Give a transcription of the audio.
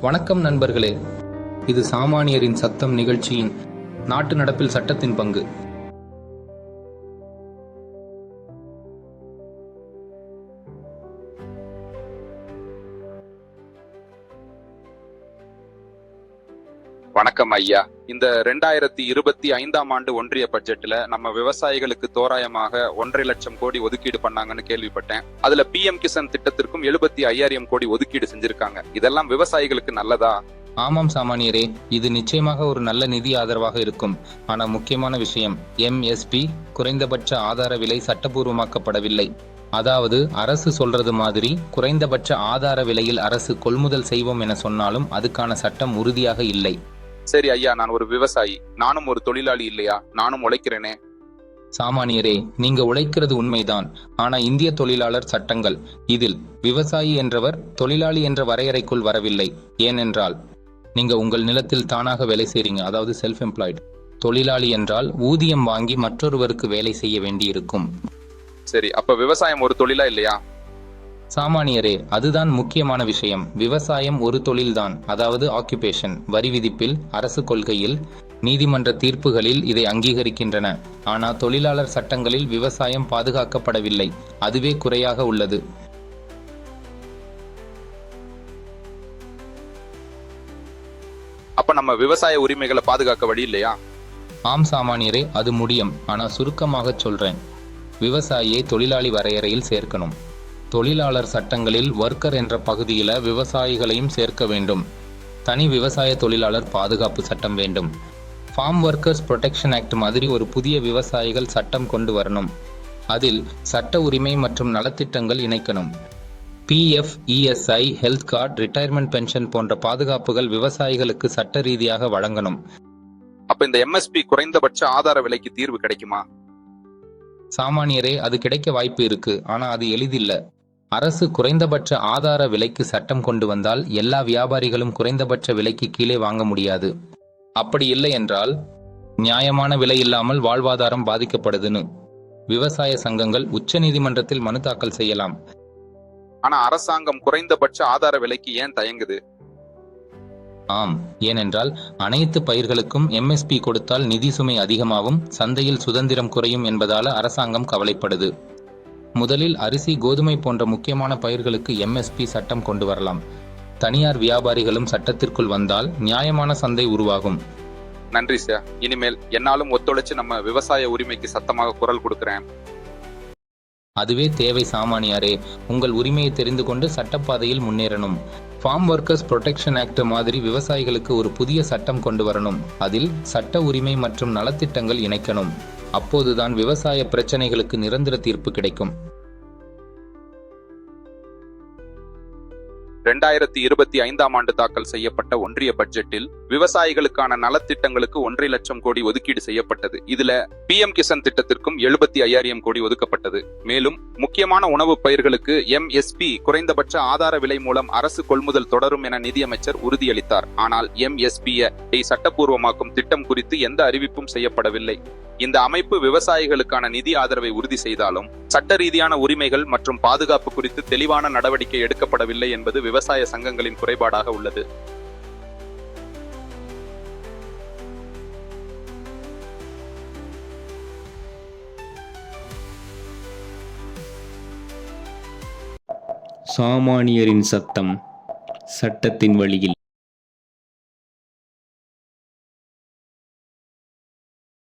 வணக்கம் நண்பர்களே. இது சாமானியரின் சத்தம் நிகழ்ச்சியின் நாட்டு நடப்பில் சட்டத்தின் பங்கு. வணக்கம் ஐயா. இந்த ரெண்டாயிரத்தி இருபத்தி ஐந்தாம் ஆண்டு ஒன்றிய பட்ஜெட்ல நம்ம விவசாயிகளுக்கு தோராயமாக ஒன்றரை லட்சம் கோடி ஒதுக்கீடு பண்ணாங்கன்னு கேள்விப்பட்டேன். அதுல பிஎம் கிசான் திட்டத்திற்கும் எழுபத்தி ஐயாயிரம் கோடி ஒதுக்கீடு செஞ்சிருக்காங்க. இதெல்லாம் விவசாயிகளுக்கு நல்லதா? ஆமாம் சாமானியரே இது நிச்சயமாக ஒரு நல்ல நிதி ஆதரவாக இருக்கும். ஆனா முக்கியமான விஷயம் எம்எஸ்பி குறைந்தபட்ச ஆதார விலை சட்டபூர்வமாக்கப்படவில்லை. அதாவது அரசு சொல்றது மாதிரி குறைந்தபட்ச ஆதார விலையில் அரசு கொள்முதல் செய்வோம் என சொன்னாலும் அதுக்கான சட்டம் உறுதியாக இல்லை. சரி ஐயா நான் ஒரு விவசாயி. நானும் ஒரு தொழிலாளி இல்லையா? நானும் உழைக்கிறேனே. சாமானியரே நீங்க உழைக்கிறது உண்மைதான். ஆனா இந்திய தொழிலாளர் சட்டங்கள் இதில் விவசாயி என்றவர் தொழிலாளி என்ற வரையறைக்குள் வரவில்லை. ஏனென்றால் நீங்க உங்கள் நிலத்தில் தானாக வேலை செய்றீங்க. அதாவது செல்ஃப் எம்ப்ளாய்டு தொழிலாளி என்றால் ஊதியம் வாங்கி மற்றொருவருக்கு வேலை செய்ய வேண்டியிருக்கும். சரி அப்ப விவசாயம் ஒரு தொழிலா இல்லையா? சாமானியரே அதுதான் முக்கியமான விஷயம். விவசாயம் ஒரு தொழில்தான். அதாவது ஆக்குபேஷன் வரி விதிப்பில் அரசு கொள்கையில் நீதிமன்ற தீர்ப்புகளில் இதை அங்கீகரிக்கின்றன. ஆனா தொழிலாளர் சட்டங்களில் விவசாயம் பாதுகாக்கப்படவில்லை. அதுவே குறையாக உள்ளது. அப்ப நம்ம விவசாய உரிமைகளை பாதுகாக்க வழி இல்லையா? ஆம் சாமானியரே அது முடியும். ஆனா சுருக்கமாக சொல்றேன். விவசாயியை தொழிலாளி வரையறையில் சேர்க்கணும். தொழிலாளர் சட்டங்களில் ஒர்க்கர் என்ற பகுதியில விவசாயிகளையும் சேர்க்க வேண்டும். தனி விவசாய தொழிலாளர் பாதுகாப்பு சட்டம் வேண்டும். ஃபார்ம் ஒர்க்கர்ஸ் ப்ரொடெக்ஷன் ஆக்ட் மாதிரி ஒரு புதிய விவசாயிகள் சட்டம் கொண்டு வரணும். அதில் சட்ட உரிமை மற்றும் நலத்திட்டங்கள் இணைக்கணும். PF ESI health card retirement pension போன்ற பாதுகாப்புகள் விவசாயிகளுக்கு சட்ட ரீதியாக வழங்கணும். அப்ப இந்த எம்எஸ்பி குறைந்தபட்ச ஆதார விலைக்கு தீர்வு கிடைக்குமா? சாமானியரே அது கிடைக்க வாய்ப்பு இருக்கு. ஆனா அது எளிதில்ல. அரசு குறைந்தபட்ச ஆதார விலைக்கு சட்டம் கொண்டு வந்தால் எல்லா வியாபாரிகளும் குறைந்தபட்ச விலைக்கு கீழே வாங்க முடியாது. அப்படி இல்லை என்றால் நியாயமான விலை இல்லாமல் வாழ்வாதாரம் பாதிக்கப்படுதுன்னு விவசாய சங்கங்கள் உச்சநீதிமன்றத்தில் மனு தாக்கல் செய்யலாம். ஆனா அரசாங்கம் குறைந்தபட்ச ஆதார விலைக்கு ஏன் தயங்குது? ஆம் ஏனென்றால் அனைத்து பயிர்களுக்கும் எம்எஸ்பி கொடுத்தால் நிதி சுமை அதிகமாகும் சந்தையில் சுதந்திரம் குறையும் என்பதால அரசாங்கம் கவலைப்படுது. முதலில் அரிசி கோதுமை போன்ற முக்கியமான பயிர்களுக்கு எம்எஸ்பி சட்டம் கொண்டு வரலாம். தனியார் வியாபாரிகளும் சட்டத்திற்குள் வந்தால் நியாயமான சந்தை உருவாகும். நன்றி சார். இனிமேல் என்னாலும் ஒத்துழைச்சு நம்ம விவசாய உரிமைக்கு சத்தமாக குரல் கொடுக்கிறேன். அதுவே தேவை சாமானியாரே. உங்கள் உரிமையை தெரிந்து கொண்டு சட்டப்பாதையில் முன்னேறணும். ஃபார்ம் ஒர்க்கர்ஸ் ப்ரொடெக்ஷன் ஆக்ட் மாதிரி விவசாயிகளுக்கு ஒரு புதிய சட்டம் கொண்டு வரணும். அதில் சட்ட உரிமை மற்றும் நலத்திட்டங்கள் இணைக்கணும். அப்போதுதான் விவசாய பிரச்சனைகளுக்கு நிரந்தர தீர்ப்பு கிடைக்கும். இரண்டாயிரத்தி இருபத்தி ஐந்தாம் ஆண்டு தாக்கல் செய்யப்பட்ட ஒன்றிய பட்ஜெட்டில் விவசாயிகளுக்கான நலத்திட்டங்களுக்கு ஒன்றரை லட்சம் கோடி ஒதுக்கீடு செய்யப்பட்டது. இதுல பிஎம் கிசான் திட்டத்திற்கும் எழுபத்தி ஐயாயிரம் கோடி ஒதுக்கப்பட்டது. மேலும் முக்கியமான உணவு பயிர்களுக்கு எம்எஸ்பி குறைந்தபட்ச ஆதார விலை மூலம் அரசு கொள்முதல் தொடரும் என நிதியமைச்சர் உறுதியளித்தார். ஆனால் எம்எஸ்பியை சட்டப்பூர்வமாக்கும் திட்டம் குறித்து எந்த அறிவிப்பும் செய்யப்படவில்லை. இந்த அமைப்பு விவசாயிகளுக்கான நிதி ஆதரவை உறுதி செய்தாலும் சட்ட ரீதியான உரிமைகள் மற்றும் பாதுகாப்பு குறித்து தெளிவான நடவடிக்கை எடுக்கப்படவில்லை என்பது விவசாய சங்கங்களின் குறைபாடாக உள்ளது. சாமானியரின் சத்தம் சட்டத்தின் வழியில்.